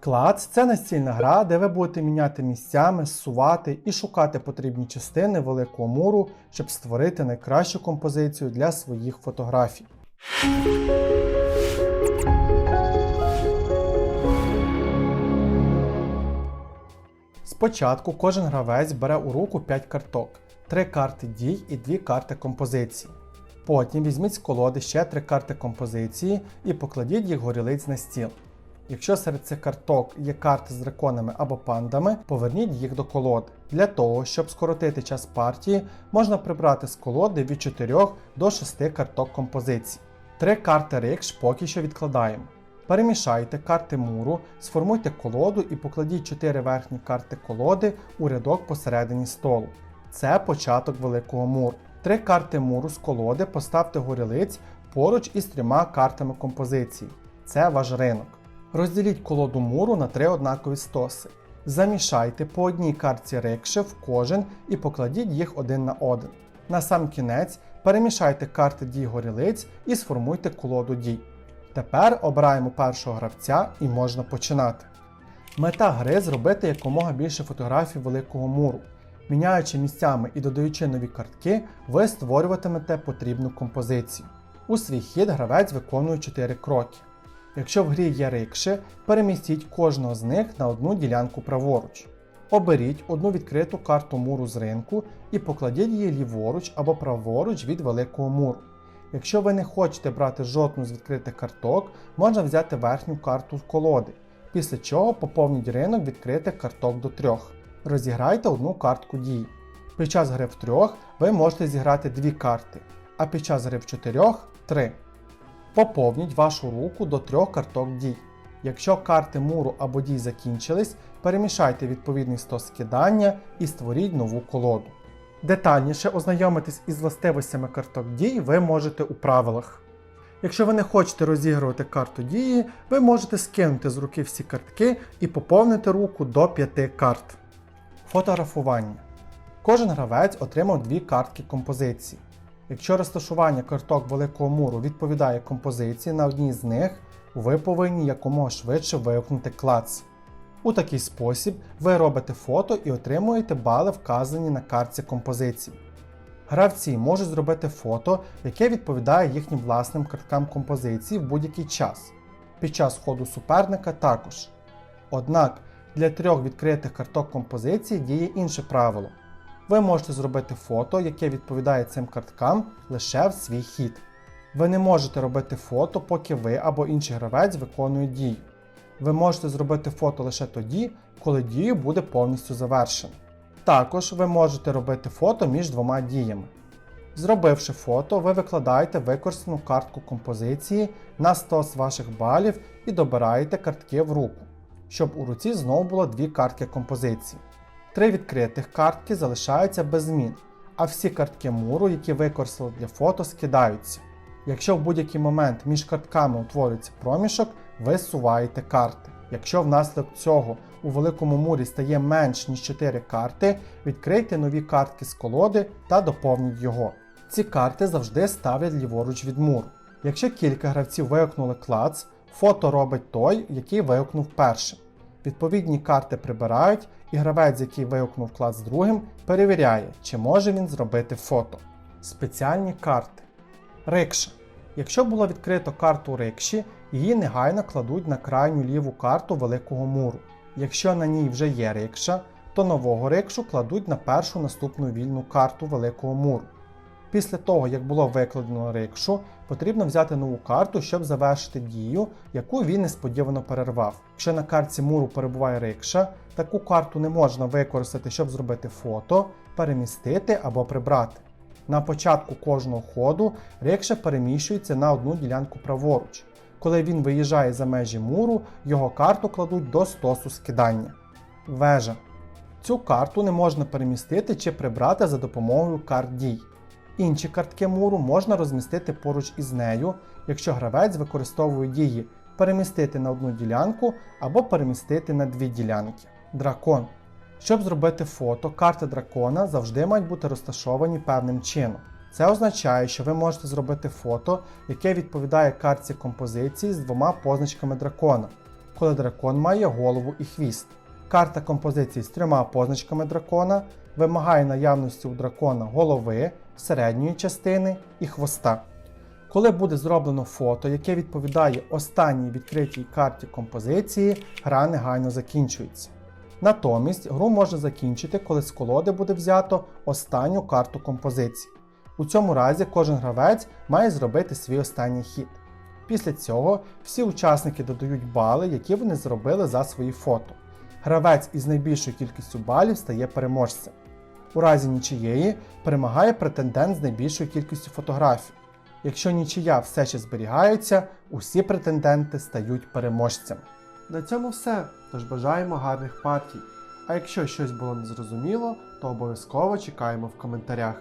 Клац це настільна гра, де ви будете міняти місцями, зсувати і шукати потрібні частини великого муру, щоб створити найкращу композицію для своїх фотографій. Спочатку кожен гравець бере у руку 5 карток, 3 карти дій і 2 карти композиції. Потім візьміть з колоди ще 3 карти композиції і покладіть їх горілиць на стіл. Якщо серед цих карток є карти з драконами або пандами, поверніть їх до колоди. Для того, щоб скоротити час партії, можна прибрати з колоди від 4 до 6 карток композиції. Три карти рикш поки що відкладаємо. Перемішайте карти муру, сформуйте колоду і покладіть 4 верхні карти колоди у рядок посередині столу. Це початок великого муру. Три карти муру з колоди поставте горілиць поруч із трьома картами композиції. Це ваш ринок. Розділіть колоду муру на три однакові стоси. Замішайте по одній картці рикши в кожен і покладіть їх один на один. На сам кінець перемішайте карти дій горілиць і сформуйте колоду дій. Тепер обираємо першого гравця і можна починати. Мета гри зробити якомога більше фотографій великого муру. Міняючи місцями і додаючи нові картки, ви створюватимете потрібну композицію. У свій хід гравець виконує 4 кроки. Якщо в грі є рикши, перемістіть кожного з них на одну ділянку праворуч. Оберіть одну відкриту карту муру з ринку і покладіть її ліворуч або праворуч від великого муру. Якщо ви не хочете брати жодну з відкритих карток, можна взяти верхню карту в колоди, після чого поповніть ринок відкритих карток до трьох. Розіграйте одну картку дії. Під час гри в трьох ви можете зіграти дві карти, а під час гри в чотирьох три. Поповніть вашу руку до трьох карток дій. Якщо карти муру або дій закінчились, перемішайте відповідний стос скидання і створіть нову колоду. Детальніше ознайомитись із властивостями карток дій ви можете у правилах. Якщо ви не хочете розігрувати карту дії, ви можете скинути з руки всі картки і поповнити руку до 5 карт. Фотографування. Кожен гравець отримав дві картки композиції. Якщо розташування карток великого муру відповідає композиції на одній з них, ви повинні якомога швидше вимкнути клац. У такий спосіб ви робите фото і отримуєте бали, вказані на картці композиції. Гравці можуть зробити фото, яке відповідає їхнім власним карткам композиції в будь-який час. Під час ходу суперника також. Однак для трьох відкритих карток композиції діє інше правило. Ви можете зробити фото, яке відповідає цим карткам лише в свій хід. Ви не можете робити фото, поки ви або інший гравець виконують дію. Ви можете зробити фото лише тоді, коли дію буде повністю завершена. Також ви можете робити фото між двома діями. Зробивши фото, ви викладаєте використану картку композиції на стос ваших балів і добираєте картки в руку, щоб у руці знову було дві картки композиції. Три відкритих картки залишаються без змін, а всі картки муру, які використали для фото, скидаються. Якщо в будь-який момент між картками утворюється проміжок, ви зсуваєте карти. Якщо внаслідок цього у великому мурі стає менш ніж 4 карти, відкрийте нові картки з колоди та доповніть його. Ці карти завжди ставлять ліворуч від муру. Якщо кілька гравців виокнули клац, фото робить той, який виокнув першим. Відповідні карти прибирають, і гравець, який виокнув клац другим, перевіряє, чи може він зробити фото. Спеціальні карти. Рикша. Якщо було відкрито карту рикші, її негайно кладуть на крайню ліву карту великого муру. Якщо на ній вже є рикша, то нового рикшу кладуть на першу наступну вільну карту великого муру. Після того, як було викладено рикшу, потрібно взяти нову карту, щоб завершити дію, яку він несподівано перервав. Якщо на картці муру перебуває рикша, таку карту не можна використати, щоб зробити фото, перемістити або прибрати. На початку кожного ходу рикша переміщується на одну ділянку праворуч. Коли він виїжджає за межі муру, його карту кладуть до стосу скидання. Вежа. Цю карту не можна перемістити чи прибрати за допомогою карт дій. Інші картки муру можна розмістити поруч із нею, якщо гравець використовує дії перемістити на одну ділянку або перемістити на дві ділянки. Дракон. Щоб зробити фото, карти дракона завжди мають бути розташовані певним чином. Це означає, що ви можете зробити фото, яке відповідає картці композиції з двома позначками дракона. коли дракон має голову і хвіст. Карта композиції з трьома позначками дракона вимагає наявності у дракона голови, середньої частини і хвоста. Коли буде зроблено фото, яке відповідає останній відкритій карті композиції, гра негайно закінчується. Натомість гру можна закінчити, коли з колоди буде взято останню карту композиції. У цьому разі кожен гравець має зробити свій останній хід. Після цього всі учасники додають бали, які вони зробили за свої фото. Гравець із найбільшою кількістю балів стає переможцем. У разі нічиєї перемагає претендент з найбільшою кількістю фотографій. Якщо нічия все ще зберігається, усі претенденти стають переможцями. На цьому все. Тож бажаємо гарних партій. А якщо щось було незрозуміло, то обов'язково чекаємо в коментарях.